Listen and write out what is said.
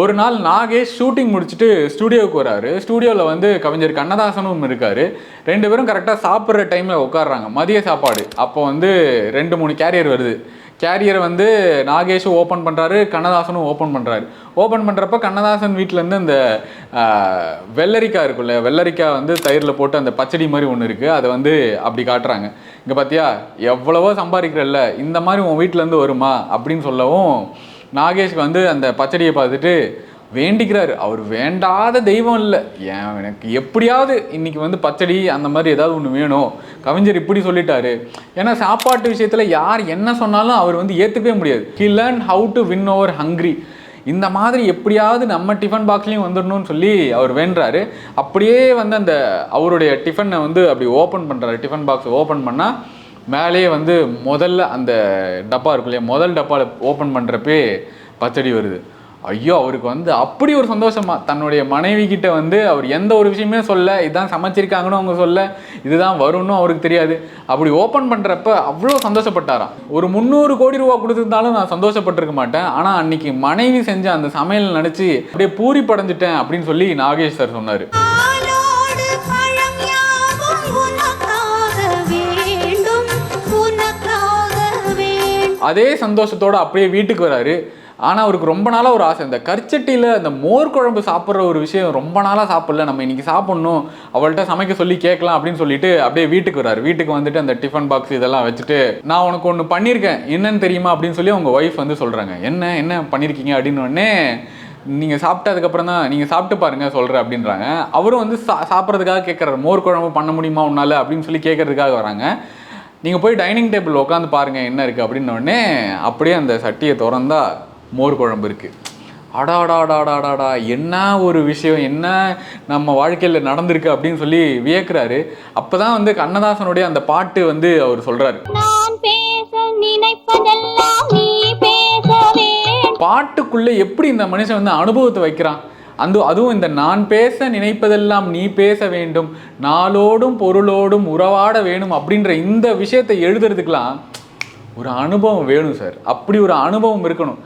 ஒரு நாள் நாகேஷ் ஷூட்டிங் முடிச்சுட்டு ஸ்டூடியோவுக்கு வராரு. ஸ்டூடியோவில் வந்து கவிஞர் கண்ணதாசனும் இருக்காரு. ரெண்டு பேரும் கரெக்டாக சாப்பிட்ற டைமில் உட்காடுறாங்க மதிய சாப்பாடு. அப்போ வந்து ரெண்டு மூணு கேரியர் வருது. கேரியரை வந்து நாகேஷும் ஓப்பன் பண்ணுறாரு கண்ணதாசனும் ஓப்பன் பண்ணுறாரு ஓப்பன் பண்ணுறப்ப கண்ணதாசன் வீட்டிலேருந்து அந்த வெள்ளரிக்காய் இருக்குல்ல வெள்ளரிக்காய் வந்து தயிரில் போட்டு அந்த பச்சடி மாதிரி ஒன்று இருக்குது அதை வந்து அப்படி காட்டுறாங்க. இங்கே பார்த்தியா எவ்வளவோ சம்பாதிக்கிறல்ல. இந்த மாதிரி உன் வீட்டிலேருந்து வருமா அப்படின்னு சொல்லவும் நாகேஷ்க்கு வந்து அந்த பச்சடியை பார்த்துட்டு வேண்டிக்கிறாரு. அவர் வேண்டாத தெய்வம் இல்லை. ஏன் எனக்கு எப்படியாவது இன்னைக்கு வந்து பச்சடி அந்த மாதிரி ஏதாவது ஒன்று வேணும். கவிஞர் இப்படி சொல்லிட்டாரு. ஏன்னா சாப்பாட்டு விஷயத்தில் யார் என்ன சொன்னாலும் அவர் வந்து ஏற்றுக்கவே முடியாது. He learn how to win over hungry இந்த மாதிரி எப்படியாவது நம்ம டிஃபன் பாக்ஸ்லையும் வந்துடணும்னு சொல்லி அவர் வேண்டுறாரு. அப்படியே வந்து அந்த அவருடைய டிஃபனை வந்து அப்படி ஓப்பன் பண்ணுறாரு டிஃபன் பாக்ஸ் ஓப்பன் பண்ணால் மேலேயே வந்து முதல்ல அந்த டப்பா இருக்கும் இல்லையா? முதல் டப்பாவில் ஓப்பன் பண்ணுறப்பே பச்சடி வருது. ஐயோ அவருக்கு வந்து அப்படி ஒரு சந்தோஷமா தன்னுடைய மனைவி கிட்ட வந்து அவர் எந்த ஒரு விஷயமே சொல்ல இதுதான் சமைச்சிருக்காங்கன்னு அவங்க சொல்ல இதுதான் வரும்னு அவருக்கு தெரியாது. அப்படி ஓப்பன் பண்ணுறப்ப அவ்வளோ சந்தோஷப்பட்டாராம். ஒரு முந்நூறு கோடி ரூபா கொடுத்துருந்தாலும் நான் சந்தோஷப்பட்டிருக்க மாட்டேன். ஆனால் அன்னைக்கு மனைவி செஞ்ச அந்த சமையல் நினச்சி அப்படியே பூரி படைஞ்சிட்டேன் அப்படின்னு சொல்லி நாகேஷ் சார் சொன்னார். அதே சந்தோஷத்தோடு அப்படியே வீட்டுக்கு வராரு. ஆனால் அவருக்கு ரொம்ப நாளாக ஒரு ஆசை. இந்த கரிச்சட்டியில் அந்த மோர் குழம்பு சாப்பிட்ற ஒரு விஷயம் ரொம்ப நாளாக சாப்பிடல. நம்ம இன்றைக்கி சாப்பிட்ணும். அவள்கிட்ட சமைக்க சொல்லி கேட்கலாம் அப்படின்னு சொல்லிட்டு அப்படியே வீட்டுக்கு வராரு. வீட்டுக்கு வந்துட்டு அந்த டிஃபன் பாக்ஸ் இதெல்லாம் வச்சுட்டு நான் உனக்கு ஒன்று பண்ணியிருக்கேன். என்னன்னு தெரியுமா? அப்படின்னு சொல்லி அவங்க ஒய்ஃப் வந்து சொல்கிறாங்க என்ன? என்ன பண்ணியிருக்கீங்க? அப்படின்னு உடனே நீங்கள் சாப்பிட்டதுக்கப்புறம் தான் நீங்கள் சாப்பிட்டு பாருங்கள் சொல்கிற அப்படின்றாங்க. அவரும் வந்து சா சாப்பிட்றதுக்காக கேட்குறாரு. மோர் குழம்பு பண்ண முடியுமா உன்னால? அப்படின்னு சொல்லி கேட்கறதுக்காக வராங்க. நீங்கள் போய் டைனிங் டேபிள் உட்காந்து பாருங்க என்ன இருக்குது அப்படின்ன உடனே அப்படியே அந்த சட்டியை திறந்தா மோர் குழம்பு இருக்குது அடாடாடாடாடாடா என்ன ஒரு விஷயம் என்ன நம்ம வாழ்க்கையில் நடந்திருக்கு அப்படின்னு சொல்லி வியக்குறாரு. அப்போ தான் வந்து கண்ணதாசனுடைய அந்த பாட்டு வந்து அவர் சொல்கிறாரு பாட்டுக்குள்ளே எப்படி இந்த மனுஷன் வந்து அனுபவத்தை வைக்கிறான்? அந்த அதுவும் இந்த நான் பேச நினைப்பதெல்லாம் நீ பேச வேண்டும் நாளோடும் பொருளோடும் உறவாட வேணும் அப்படின்ற இந்த விஷயத்தை எழுதுறதுக்கெல்லாம் ஒரு அனுபவம் வேணும் சார். அப்படி ஒரு அனுபவம் இருக்கணும்.